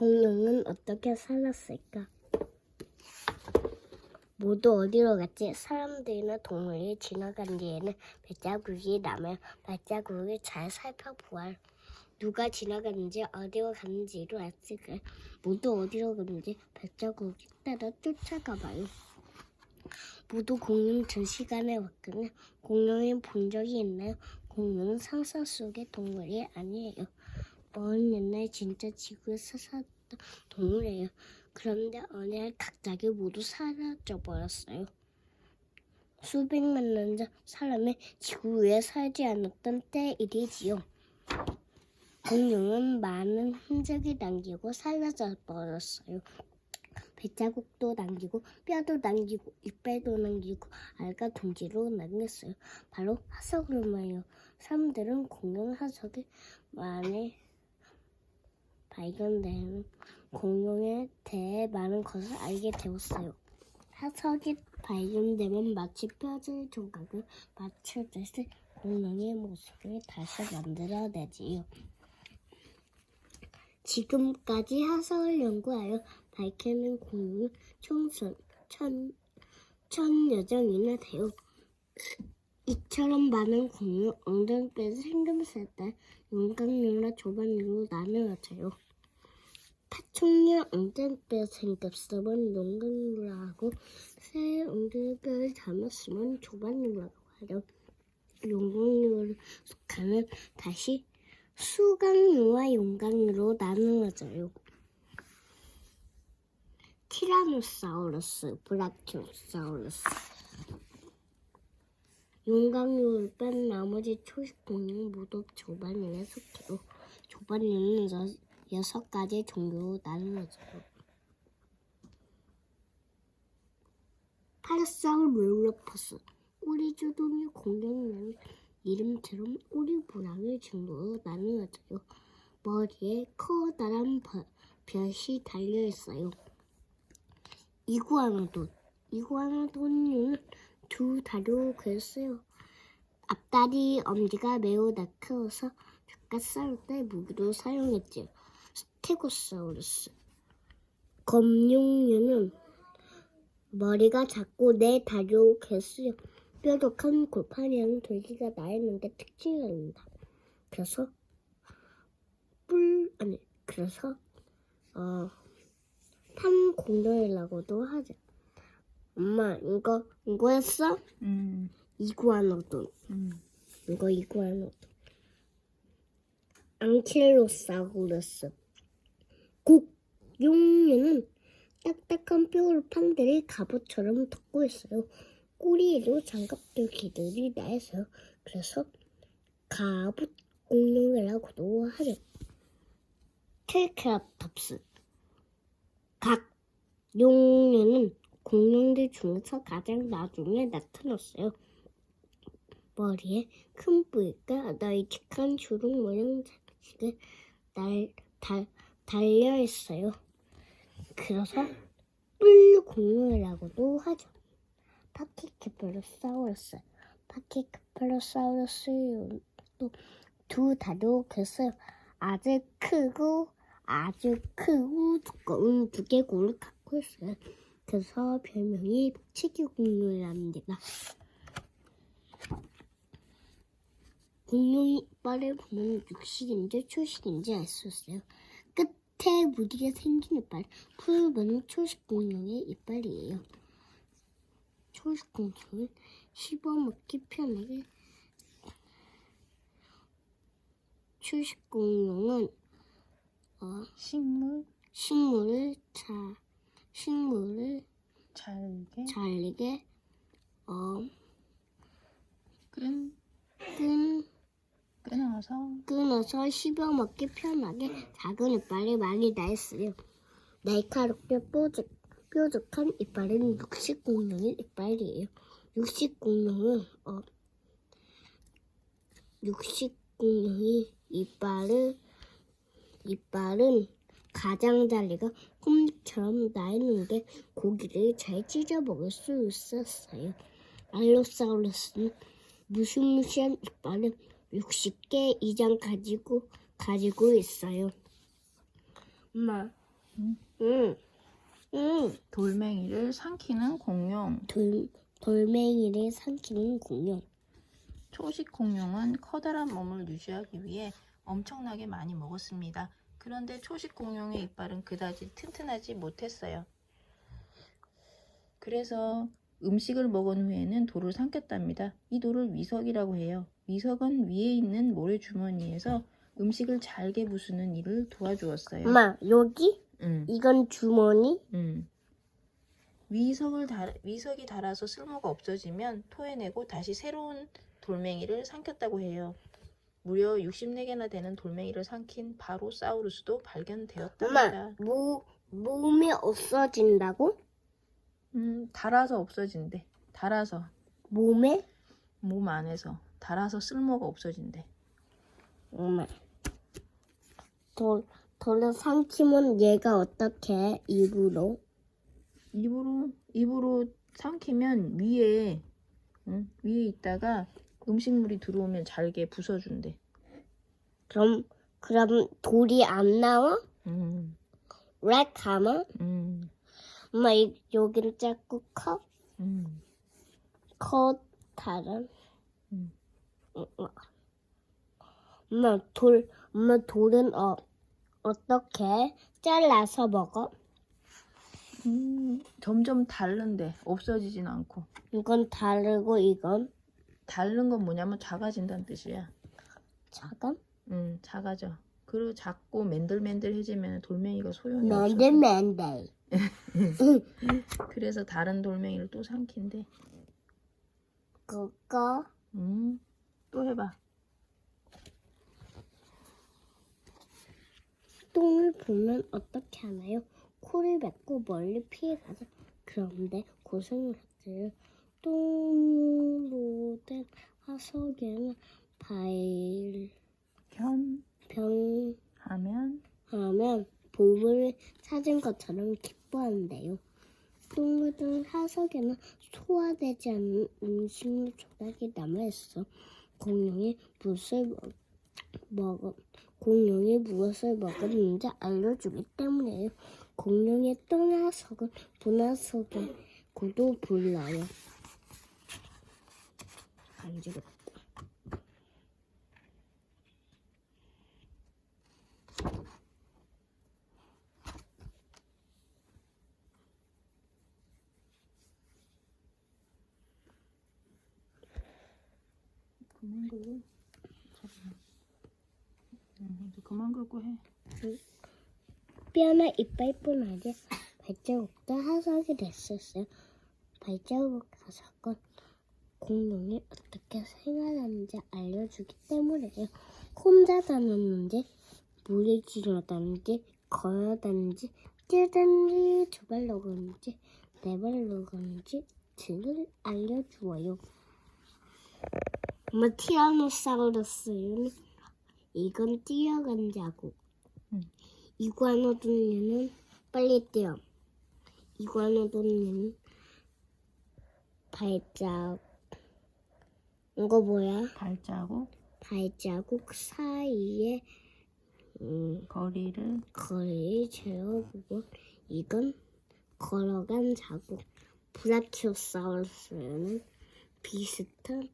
공룡은 어떻게 살았을까? 모두 어디로 갔지? 사람들이나 동물이 지나간 뒤에는 발자국이 남아 발자국을 잘 살펴보아 누가 지나갔는지 어디로 갔는지를 알수있까 모두 어디로 갔는지 발자국이 따라 쫓아가봐요. 모두 공룡 전 시간에 왔거나 공룡을 본 적이 있나요? 공룡은 상상 속의 동물이 아니에요. 먼 옛날 진짜 지구에서 살았던 동물이에요. 그런데 어느 날 갑자기 모두 사라져 버렸어요. 수백만 년 전 사람이 지구 위에 살지 않았던 때 일이지요. 공룡은 많은 흔적을 남기고 사라져 버렸어요. 발자국도 남기고 뼈도 남기고 이빨도 남기고 알과 둥지로 남겼어요. 바로 화석으로만요. 사람들은 공룡 화석이 많이 발견되는 공룡에 대해 많은 것을 알게 되었어요. 화석이 발견되면 마치 뼈질 조각을 맞추듯이 공룡의 모습을 다시 만들어내지요. 지금까지 화석을 연구하여 밝혀낸 공룡은 총 천, 천, 천 여 정이나 돼요. 이처럼 많은 공룡 엉덩이뼈에서 생김새 때 용광류나 조반류로 나누어져요. 파충류 엉덩이뼈 생겼으면 용광류라고 새 엉덩이뼈를 담았으면 조반류라고 하죠. 용광류를 속하면 다시 수강류와 용광류로 나누어져요. 티라노사우루스, 브라키오사우루스. 용광류를 뺀 나머지 초식 공룡 모두 조반류에 속해요. 여, 여섯 가지 종류로 나누어져요. 파라사우루로퍼스 오리주둥이 공룡은 이름처럼 오리부랑의 종류로 나누어져요. 머리에 커다란 벼- 벼이 달려 있어요. 이구아노돈 이구아노돈은 두 다리로 글쎄요. 앞다리 엄지가 매우 날카로워서 싸울 때 무기로 사용했지요. 스테고사우루스 검룡류는 머리가 작고 네 다리로 글쎄요. 뾰족한 골판이랑 돌기가 나 있는 게 특징입니다. 그래서 뿔 아니 그래서 어 탄공룡이라고도 하죠. 엄마 이거 이거 했어? 음, 이구아노돈 음. 이거 이구아노돈 앙킬로사우루스 곡 용류는 딱딱한 뼈로 판들이 갑옷처럼 덮고 있어요. 꼬리에도 장갑들기들이 나 있어요. 그래서 갑옷 공룡이라고도 하죠. 텔케라톱스 각 용류는 공룡들 중에서 가장 나중에 나타났어요. 머리에 큰 뿌리가 널찍한 주름 모양 장식을 날, 달, 달려 있어요. 그래서 뿔 공룡이라고도 하죠. 파키케플로사우루스. 파키케플로사우루스도 두 다리로 겠어요. 아주 크고 아주 크고 두꺼운 두개골을 갖고 있어요. 그래서 별명이 치기 공룡이랍니다. 공룡이 이빨을 보면 육식인지 초식인지 알 수 있어요. 끝에 무늬가 생긴 이빨, 풀면 초식 공룡의 이빨이에요. 초식 공룡은 씹어먹기 편하게 초식 공룡은 어, 식물 식물을 자 식물을 잘게. 잘게. 어, 끈 끈, 끊어서. 끊어서 씹어먹기 편하게. 작은 이빨이 많이 나 있어요. 날카롭게 뾰족, 뾰족한 이빨은 육식공룡의 이빨이에요. 육식공룡은 어, 육식공룡이 이빨을 이빨은 가장자리가 홈처럼 나 있는데 고기를 잘 찢어 먹을 수 있었어요. 알로사우루스는 무시무시한 이빨을 60개 이상 가지고 가지고 있어요. 엄마, 응. 응. 돌멩이를 삼키는 공룡. 돌, 돌멩이를 삼키는 공룡. 초식 공룡은 커다란 몸을 유지하기 위해 엄청나게 많이 먹었습니다. 그런데 초식 공룡의 이빨은 그다지 튼튼하지 못했어요. 그래서 음식을 먹은 후에는 돌을 삼켰답니다. 이 돌을 위석이라고 해요. 위석은 위에 있는 모래주머니에서 음식을 잘게 부수는 일을 도와주었어요. 엄마, 여기? 응, 이건 주머니? 응. 위석을 달, 위석이 닳아서 쓸모가 없어지면 토해내고 다시 새로운 돌멩이를 삼켰다고 해요. 무려 64개나 되는 돌멩이를 삼킨 바로사우루스도 엄마, 발견되었답니다. 모, 몸이 없어진다고? 음, 닳아서 없어진대. 닳아서 몸에? 몸 안에서 닳아서 쓸모가 없어진대. 엄마. 돌, 돌을 삼키면 얘가 어떻게 해? 입으로? 입으로 입으로 삼키면 위에 응? 위에 있다가 음식물이 들어오면 잘게 부숴준대. 그럼, 그럼 돌이 안 나와? 음, 왜 가면? 음, 엄마, 이, 여기는 작고 커? 음. 커, 다른? 음. 응, 응. 엄마, 돌, 엄마, 돌은 어, 어떻게 해? 잘라서 먹어? 음, 점점 다른데 없어지진 않고 이건 다르고 이건 다른 건 뭐냐면 작아진다는 뜻이야. 작은? 음, 작아져. 그리고 작고 맨들맨들해지면 돌멩이가 소용이 없어. 맨들맨들. 그래서 다른 돌멩이를 또 삼킨대. 그거 음, 또 해봐. 똥을 보면 어떻게 하나요? 코를 뱉고 멀리 피해 가죠. 그런데 고생했어요. 똥으로 된 화석에는 발병하면 변하면 보물을 찾은 것처럼 기뻐한대요. 든 화석에는 소화되지 않은 음식물 조각이 남아있어. 공룡이 무엇을 먹, 먹 공룡이 무엇을 먹었는지 알려주기 때문이에요. 공룡의 똥화석은 분화석의 고도 불러요. 간지럽다. 그만. 음, 이제 그만 긁고 해. 뼈나 이빨뿐 아니라 발자국도 화석이 됐었어요. 발자국 화석은 공룡이 어떻게 생활하는지 알려주기 때문이에요. 혼자 다녔는지, 물에 지나다는지, 걸어다는지, 뛰다는지, 두 발로 걷는지, 네 발로 걷는지 등을 알려주어요. 엄마 티라노사우루스는 이건 뛰어간 자국. 이구아노돈류는 빨리 뛰어. 이구아노돈류는 발자국. 이거 뭐야? 발자국, 발자국 사이에 음, 거리를 거리를 재어보고 이건 걸어간 자국. 브라키오사우루스는 비슷한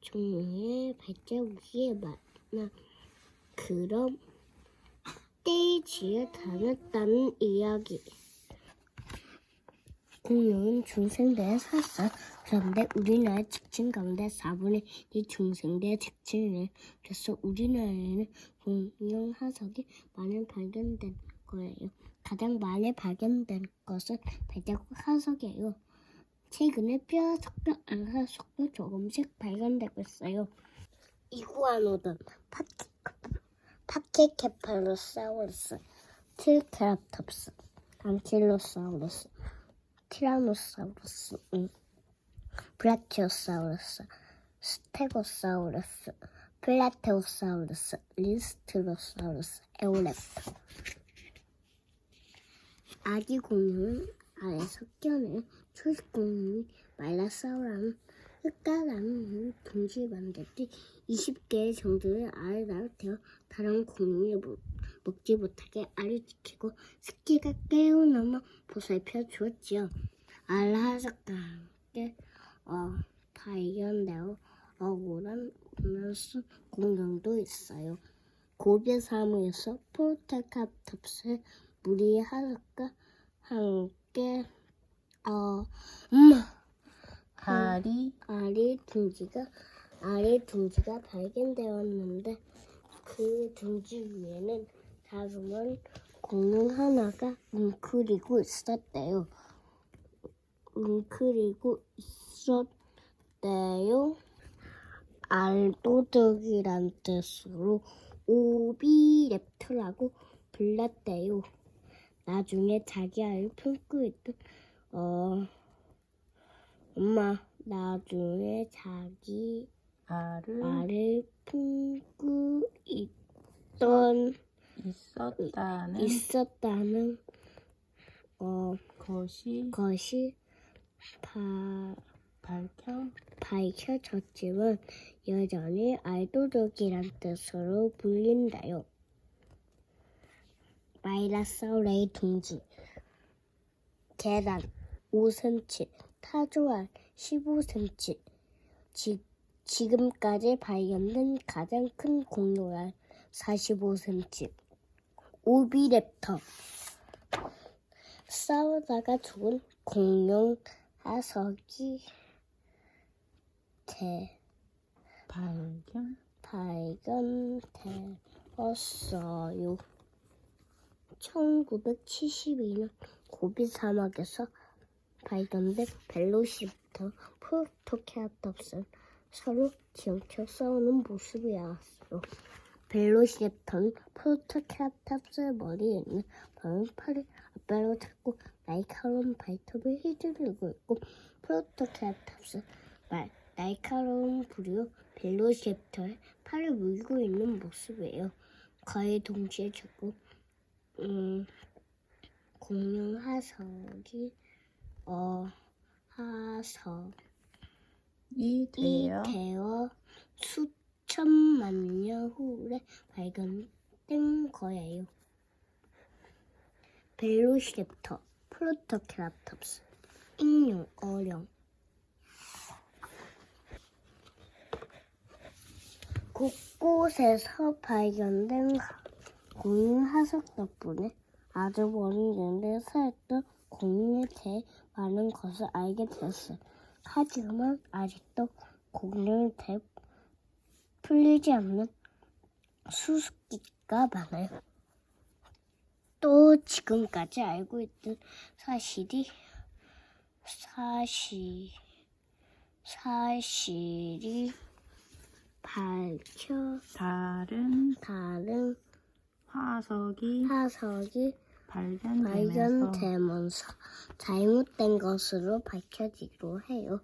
종류의 발자국이 많아. 그럼 떼지에 다녔다는 이야기. 공룡은 중생대에 살았어. 그런데 우리나라 직진 가운데 4분의 1 중생대 직진을 그래서 우리나라에는 공룡 화석이 많이 발견된 거예요. 가장 많이 발견된 것은 발자국 화석이에요. 최근에 뼈 석도 안화석도 조금씩 발견되고 있어요. 이구아노돈, 파키, 파키케팔로사우루스, 트리케라톱스, 안킬로사우루스, 티라노사우루스, 응. 브라키오사우루스, 스테고사우루스, 플라테오사우루스, 리스트로사우루스, 에오랩터. 아기 공룡은 알에서 껴낸 초식 공룡이 말라사우라는 흑가라는 동시에 만들 때 20개의 정도의 알을 때어 다른 공룡의 모- 먹지 못하게 알을 지키고 스키가 깨어나며 보살펴 주었지요. 알하석과 함께 어, 발견되어 억울한 면수 공룡도 있어요. 고비 사무에서 포르테카톱스 무리 하석과 함께 어, 음, 알이 아리 둥지가 아리 둥지가 발견되었는데 그 둥지 위에는 자그마한 공룡 하나가 웅크리고 있었대요. 웅크리고 있었대요. 알도덕이란 뜻으로 오비랩터라고 불렀대요. 나중에 자기 알을 품고 있던 어 엄마 나중에 자기 알을 알을 품고 있던 있었다는 있었다는 어 것이 것이 바, 밝혀 밝혀졌지만 여전히 알도덕이란 뜻으로 불린다요. 마이라사우레의 둥지 계단 5cm 타조알 15cm 지, 지금까지 발견된 가장 큰 공룡알 45cm 오비랩터 싸우다가 죽은 공룡 하석이 대 발견 발견되었어요. 1972년 고비 사막에서 발견된 벨로시부터 프로토케라톱스는 서로 지엄쳐 싸우는 모습이었어요. 벨로시랩터는 프로토케라톱스의 머리에 있는 방울 팔을 앞발로 잡고 날카로운 발톱을 휘두르고 있고 프로토케라톱스 말 날카로운 부리로 벨로시랩터의 팔을 물고 있는 모습이에요. 거의 동시에 죽고 음, 공룡 하석이 어 하석이 이 되어 되어 수 천만 년 후에 발견된 거예요. 벨로시랩터, 프로토케라톱스, 익룡, 어령. 곳곳에서 발견된 공룡 하석 덕분에 아주 먼 연대에 살았던 공룡에 대해 많은 것을 알게 되었어요. 하지만 아직도 공룡에 대해 풀리지 않는 수수께끼가 많아요. 또 지금까지 알고 있던 사실이 사실 사실이 밝혀 다른 다른 화석이 화석이 발견되면서 발견되면서 잘못된 것으로 밝혀지기로 해요.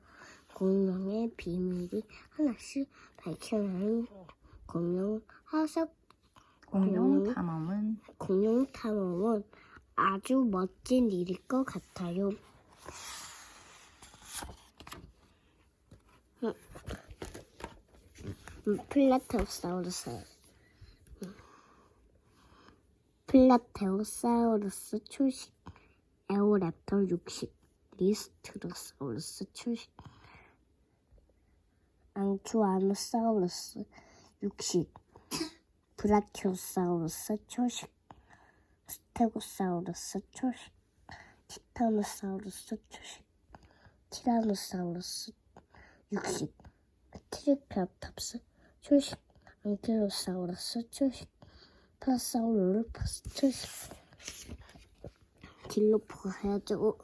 공룡의 비밀이 하나씩 밝혀내는 공룡 화석 공룡 탐험은 공룡 탐험은 아주 멋진 일일 것 같아요. 음, 음, 플라테오사우루스 음. 플라테오사우루스 초식 에오랩터 육식 리스트로사우루스 초식 앙큐아노사우루스 육식 브라키오사우루스 초식 스테고사우루스 초식 티타노사우루스 초식 티라노사우루스 육식 트리케라톱스 초식 앙킬로사우루스 초식 파사우루르파스 초식. 딜로포가 해야죠.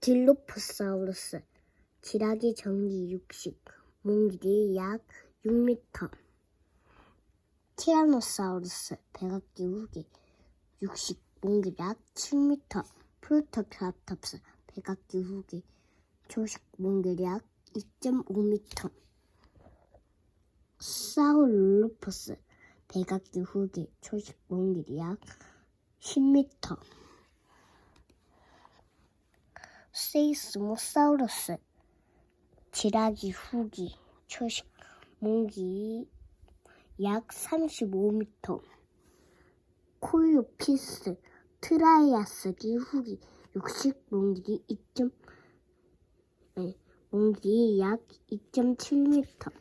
딜로포사우루스 지라기 전기 육식 몸길이 약 6m 티라노사우루스 백악기 후기 육식 몸길 약 7m 프로토케라톱스 백악기 후기 초식 몸길 약 2.5m 사우룰로퍼스 백악기 후기 초식 몸길 약 10m 세이스모사우루스 지라기 후기 초식 몸길이 약 35m 코유피스, 트라이아스기 후기, 육식 몽길이 2점, 네, 몽길이 약 2.7m.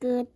끝.